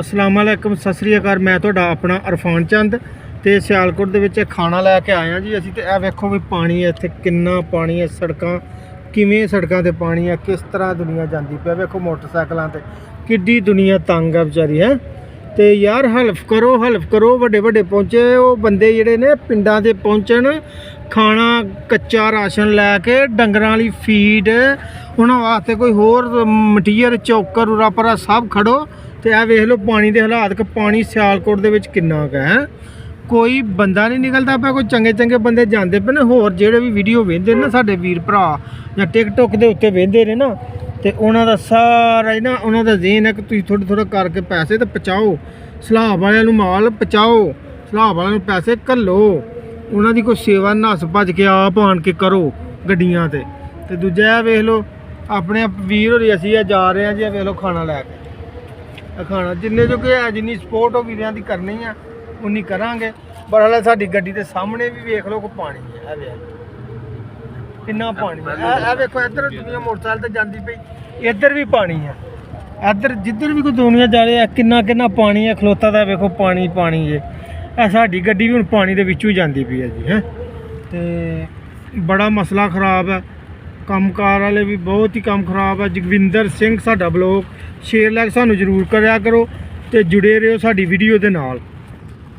ਅਸਲਾਮ ਵਾਲੇਕਮ ਸਤਿ ਸ੍ਰੀ ਅਕਾਲ। ਮੈਂ ਤੁਹਾਡਾ ਆਪਣਾ ਅਰਫਾਨ ਚੰਦ ਤੇ ਸਿਆਲਕੋਟ ਦੇ ਵਿੱਚ ਖਾਣਾ ਲੈ ਕੇ ਆਏ ਆ ਜੀ। ਅਸੀਂ ਤੇ ਇਹ ਵੇਖੋ ਵੀ ਪਾਣੀ ਹੈ, ਇੱਥੇ ਕਿੰਨਾ ਪਾਣੀ ਹੈ, ਸੜਕਾਂ ਕਿਵੇਂ ਸੜਕਾਂ ਤੇ ਪਾਣੀ ਹੈ, ਕਿਸ ਤਰ੍ਹਾਂ ਦੁਨੀਆ ਜਾਂਦੀ ਪਿਆ ਵੇਖੋ ਮੋਟਰਸਾਈਕਲਾਂ ਤੇ ਕਿੱਡੀ ਦੁਨੀਆ ਤੰਗ ਆ ਵਿਚਾਰੀ, ਹੈ। ਤੇ ਯਾਰ ਹਲਫ ਕਰੋ ਹਲਫ ਕਰੋ, ਵੱਡੇ ਵੱਡੇ ਪਹੁੰਚੇ। ਉਹ ਬੰਦੇ ਜਿਹੜੇ ਨੇ ਪਿੰਡਾਂ ਦੇ ਪਹੁੰਚਣ, ਖਾਣਾ, ਕੱਚਾ ਰਾਸ਼ਨ ਲੈ ਕੇ, ਡੰਗਰਾਂ ਵਾਲੀ ਫੀਡ ਉਹਨਾਂ ਵਾਸਤੇ ਕੋਈ ਹੋਰ ਮਟੀਰੀਅਲ ਚੌਕਰ ਉਰਾ ਪਰਾ ਸਭ ਖੜੋ। ਤੇ ਇਹ ਵੇਖ ਲਓ ਪਾਣੀ ਦੇ ਹਾਲਾਤ, ਕਿ ਪਾਣੀ ਸਿਆਲਕੋਟ ਦੇ ਵਿੱਚ ਕਿੰਨਾ ਕੁ ਹੈ। ਕੋਈ ਬੰਦਾ ਨਹੀਂ ਨਿਕਲਦਾ ਪਿਆ, ਕੋਈ ਚੰਗੇ ਚੰਗੇ ਬੰਦੇ ਜਾਂਦੇ ਪਏ ਨੇ, ਹੋਰ ਜਿਹੜੇ ਵੀ ਵੀਡੀਓ ਵੇਖਦੇ ਨੇ ਨਾ ਸਾਡੇ ਵੀਰ ਭਰਾ ਜਾਂ ਟਿਕਟੋਕ ਦੇ ਉੱਤੇ ਵੇਖਦੇ ਨੇ ਨਾ, ਤੇ ਉਹਨਾਂ ਦਾ ਸਾਰਾ ਹੀ ਨਾ, ਉਹਨਾਂ ਦਾ ਜ਼ੇਨ ਹੈ ਕਿ ਤੁਸੀਂ ਥੋੜਾ ਥੋੜਾ ਕਰਕੇ ਪੈਸੇ ਤੇ ਪਚਾਓ ਸਲਾਬ ਵਾਲਿਆਂ ਨੂੰ ਮਾਲ ਪਚਾਓ ਸਲਾਬ ਵਾਲਿਆਂ ਨੂੰ ਪੈਸੇ ਘੱਲੋ। ਉਹਨਾਂ ਦੀ ਕੋਈ ਸੇਵਾ ਨਸ ਭੱਜ ਕੇ ਆਪ ਆਣ ਕੇ ਕਰੋ ਗੱਡੀਆਂ ਤੇ। ਤੇ ਦੂਜਾ ਇਹ ਵੇਖ ਲਓ, ਆਪਣੇ ਵੀਰ ਹੋਰੀ ਅਸੀਂ ਇਹ ਜਾ ਰਹੇ ਹਾਂ ਜੀ, ਇਹ ਵੇਖ ਲਓ ਖਾਣਾ ਲੈ ਕੇ। ਖਾਣਾ। ਜਿੰਨੇ ਜੋ ਕਿ ਹੈ, ਜਿੰਨੀ ਸਪੋਰਟ ਉਹ ਵੀਰਿਆਂ ਦੀ ਕਰਨੀ ਆ, ਉਨੀ ਕਰਾਂਗੇ। ਪਰ ਹਲੇ ਸਾਡੀ ਗੱਡੀ ਦੇ ਸਾਹਮਣੇ ਵੀ ਵੇਖ ਲਓ ਕੋ ਪਾਣੀ ਹੈ ਇਹ ਵੇਖ ਕਿੰਨਾ ਪਾਣੀ ਹੈ ਇਹ- ਵੇਖੋ, ਇੱਧਰ ਦੁਨੀਆ ਮੋਟਰਸਾਈਕਲ ਤੇ ਜਾਂਦੀ ਪਈ। ਇੱਧਰ ਵੀ ਪਾਣੀ ਹੈ ਇੱਧਰ ਜਿੱਧਰ ਵੀ ਕੋਈ ਦੁਨੀਆ ਜਾ ਰਹੀ ਹੈ ਕਿੰਨਾ ਕਿੰਨਾ ਪਾਣੀ ਹੈ ਖਲੋਤਾ ਦਾ ਵੇਖੋ, ਪਾਣੀ ਪਾਣੀ ਜੇ ਇਹ ਸਾਡੀ ਗੱਡੀ ਵੀ ਹੁਣ ਪਾਣੀ ਦੇ ਵਿੱਚੋਂ ਹੀ ਜਾਂਦੀ ਪਈ ਹੈ ਜੀ, ਹੈ। ਤੇ ਬੜਾ ਮਸਲਾ ਖਰਾਬ ਹੈ ਕੰਮਕਾਰ ਵਾਲੇ ਵੀ ਬਹੁਤ ਹੀ ਕੰਮ ਖਰਾਬ ਹੈ ਜਗਵਿੰਦਰ ਸਿੰਘ, ਸਾਡਾ ਬਲੌਗ ਸ਼ੇਅਰ ਲਾਈਕ ਸਾਨੂੰ ਜ਼ਰੂਰ ਕਰਿਆ ਕਰੋ ਤੇ ਜੁੜੇ ਰਹੋ ਸਾਡੀ ਵੀਡੀਓ ਦੇ ਨਾਲ।